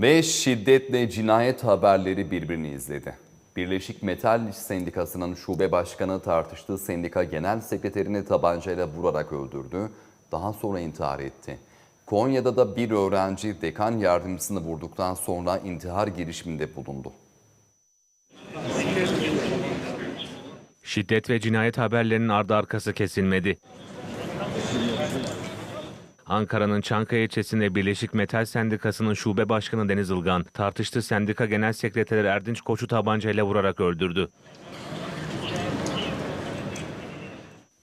Ve şiddetle cinayet haberleri birbirini izledi. Birleşik Metal Sendikası'nın şube başkanı tartıştığı sendika genel sekreterini tabancayla vurarak öldürdü. Daha sonra intihar etti. Konya'da da bir öğrenci dekan yardımcısını vurduktan sonra intihar girişiminde bulundu. Şiddet ve cinayet haberlerinin ardı arkası kesilmedi. Ankara'nın Çankaya ilçesinde Birleşik Metal Sendikası'nın şube başkanı Deniz Ilgan tartıştığı sendika genel sekreteri Erdinç Koç'u tabancayla vurarak öldürdü.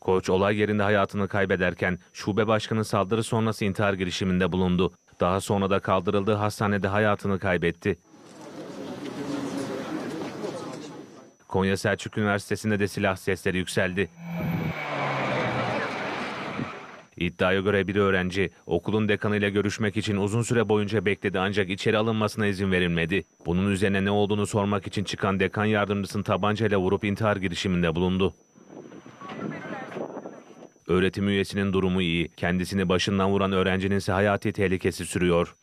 Koç olay yerinde hayatını kaybederken şube başkanı saldırı sonrası intihar girişiminde bulundu. Daha sonra da kaldırıldığı hastanede hayatını kaybetti. Konya Selçuk Üniversitesi'nde de silah sesleri yükseldi. İddiaya göre bir öğrenci okulun dekanıyla görüşmek için uzun süre boyunca bekledi ancak içeri alınmasına izin verilmedi. Bunun üzerine ne olduğunu sormak için çıkan dekan yardımcısını tabancayla vurup intihar girişiminde bulundu. Öğretim üyesinin durumu iyi. Kendisini başından vuran öğrencinin ise hayati tehlikesi sürüyor.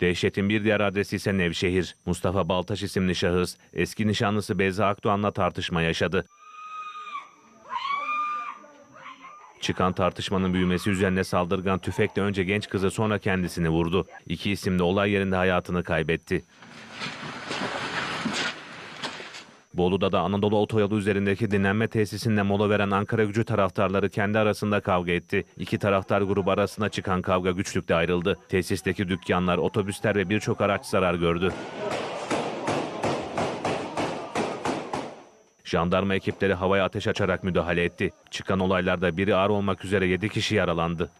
Dehşetin bir diğer adresi ise Nevşehir. Mustafa Baltaş isimli şahıs eski nişanlısı Beyza Akdoğan'la tartışma yaşadı. Çıkan tartışmanın büyümesi üzerine saldırgan tüfekle önce genç kızı sonra kendisini vurdu. İki isim de olay yerinde hayatını kaybetti. Bolu'da da Anadolu Otoyolu üzerindeki dinlenme tesisinde mola veren Ankara gücü taraftarları kendi arasında kavga etti. İki taraftar grubu arasında çıkan kavga güçlükle ayrıldı. Tesisteki dükkanlar, otobüsler ve birçok araç zarar gördü. Jandarma ekipleri havaya ateş açarak müdahale etti. Çıkan olaylarda biri ağır olmak üzere 7 kişi yaralandı.